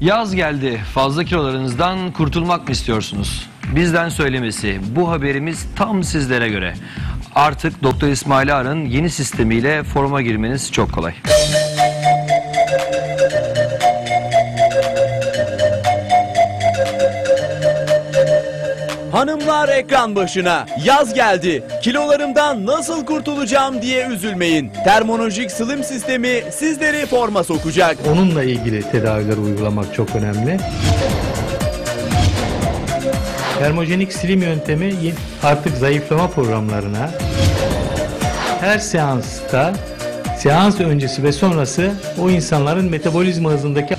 Yaz geldi. Fazla kilolarınızdan kurtulmak mı istiyorsunuz? Bizden söylemesi. Bu haberimiz tam sizlere göre. Artık Doktor İsmail Ağar'ın yeni sistemiyle forma girmeniz çok kolay. Hanımlar ekran başına. Yaz geldi. Kilolarımdan nasıl kurtulacağım diye üzülmeyin. Termonolojik slim sistemi sizleri forma sokacak. Onunla ilgili tedaviler uygulamak çok önemli. Termojenik slim yöntemi artık zayıflama programlarına her seansta seans öncesi ve sonrası o insanların metabolizma hızındaki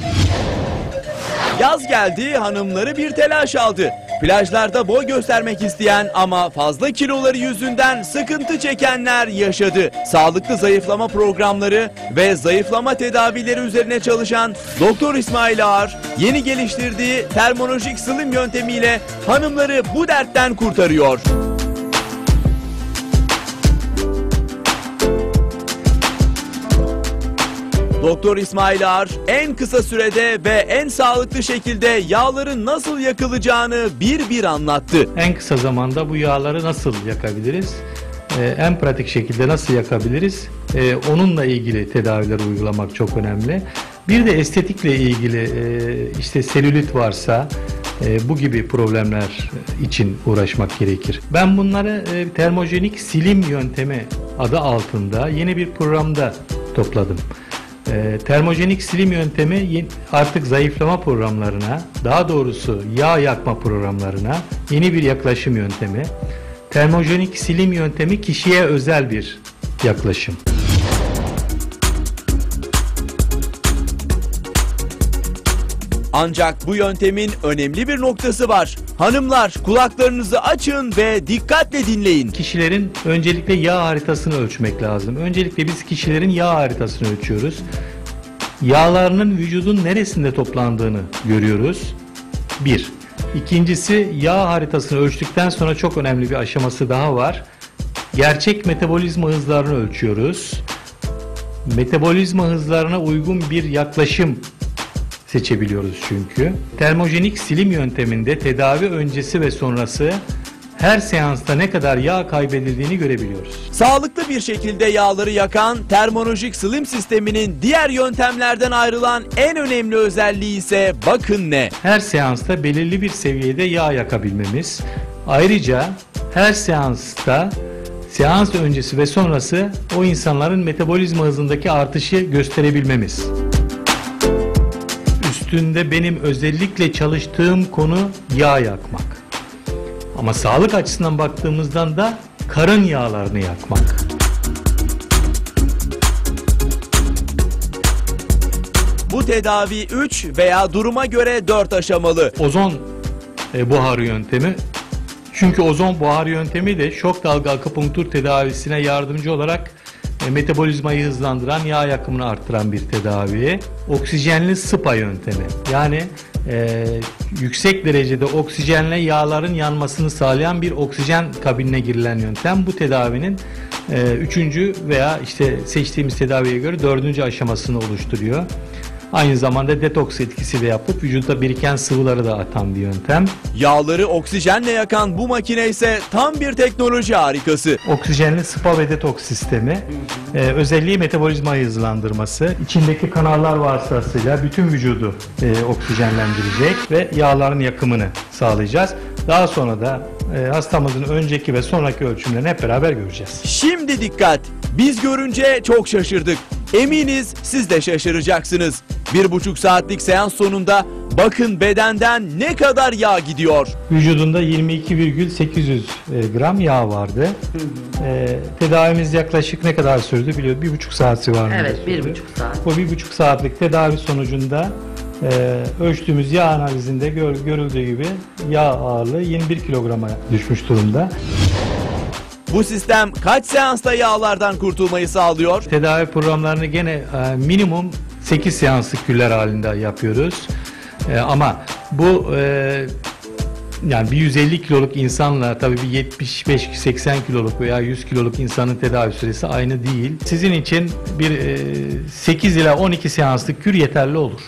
Yaz geldi hanımları bir telaş aldı. Plajlarda boy göstermek isteyen ama fazla kiloları yüzünden sıkıntı çekenler yaşadı. Sağlıklı zayıflama programları ve zayıflama tedavileri üzerine çalışan Doktor İsmail Ağar yeni geliştirdiği termonolojik slim yöntemiyle hanımları bu dertten kurtarıyor. Doktor İsmail Ağar en kısa sürede ve en sağlıklı şekilde yağların nasıl yakılacağını bir bir anlattı. en kısa zamanda bu yağları nasıl yakabiliriz? Ee, en pratik şekilde nasıl yakabiliriz? Ee, onunla ilgili tedaviler uygulamak çok önemli. Bir de estetikle ilgili e, işte selülit varsa e, bu gibi problemler için uğraşmak gerekir. Ben bunları e, termojenik silim yöntemi adı altında yeni bir programda topladım. E, termojenik silim yöntemi artık zayıflama programlarına, daha doğrusu yağ yakma programlarına yeni bir yaklaşım yöntemi. Termojenik silim yöntemi kişiye özel bir yaklaşım. Ancak bu yöntemin önemli bir noktası var. Hanımlar kulaklarınızı açın ve dikkatle dinleyin. Kişilerin öncelikle yağ haritasını ölçmek lazım. Öncelikle biz kişilerin yağ haritasını ölçüyoruz. Yağlarının vücudun neresinde toplandığını görüyoruz. Bir. İkincisi yağ haritasını ölçtükten sonra çok önemli bir aşaması daha var. Gerçek metabolizma hızlarını ölçüyoruz. Metabolizma hızlarına uygun bir yaklaşım seçebiliyoruz çünkü. Termojenik silim yönteminde tedavi öncesi ve sonrası her seansta ne kadar yağ kaybedildiğini görebiliyoruz. Sağlıklı bir şekilde yağları yakan termonolojik slim sisteminin diğer yöntemlerden ayrılan en önemli özelliği ise bakın ne. Her seansta belirli bir seviyede yağ yakabilmemiz. Ayrıca her seansta seans öncesi ve sonrası o insanların metabolizma hızındaki artışı gösterebilmemiz. Üstünde benim özellikle çalıştığım konu yağ yakmak. Ama sağlık açısından baktığımızdan da karın yağlarını yakmak. Bu tedavi 3 veya duruma göre 4 aşamalı. ozon e, buharı yöntemi. Çünkü ozon buharı yöntemi de şok dalga akupunktur tedavisine yardımcı olarak metabolizmayı hızlandıran, yağ yakımını arttıran bir tedavi. Oksijenli SPA yöntemi. Yani e, yüksek derecede oksijenle yağların yanmasını sağlayan bir oksijen kabinine girilen yöntem. Bu tedavinin e, üçüncü veya işte seçtiğimiz tedaviye göre dördüncü aşamasını oluşturuyor. Aynı zamanda detoks etkisi de yapıp vücutta biriken sıvıları da atan bir yöntem. Yağları oksijenle yakan bu makine ise tam bir teknoloji harikası. Oksijenli spa ve detoks sistemi e, özelliği metabolizmayı hızlandırması. İçindeki kanallar vasıtasıyla bütün vücudu e, oksijenlendirecek ve yağların yakımını sağlayacağız. Daha sonra da e, hastamızın önceki ve sonraki ölçümlerini hep beraber göreceğiz. Şimdi dikkat. Biz görünce çok şaşırdık. Eminiz siz de şaşıracaksınız. Bir buçuk saatlik seans sonunda bakın bedenden ne kadar yağ gidiyor. Vücudunda 22,800 e, gram yağ vardı. E, tedavimiz yaklaşık ne kadar sürdü biliyor. Bir buçuk saat civarında Evet, bir sürdü. buçuk saat. Bu bir buçuk saatlik tedavi sonucunda e, ölçtüğümüz yağ analizinde gör- görüldüğü gibi yağ ağırlığı 21 kilograma düşmüş durumda. Bu sistem kaç seansta yağlardan kurtulmayı sağlıyor? Tedavi programlarını gene e, minimum 8 seanslık küller halinde yapıyoruz. E, ama bu e, yani bir 150 kiloluk insanla tabii bir 75-80 kiloluk veya 100 kiloluk insanın tedavi süresi aynı değil. Sizin için bir e, 8 ila 12 seanslık kür yeterli olur.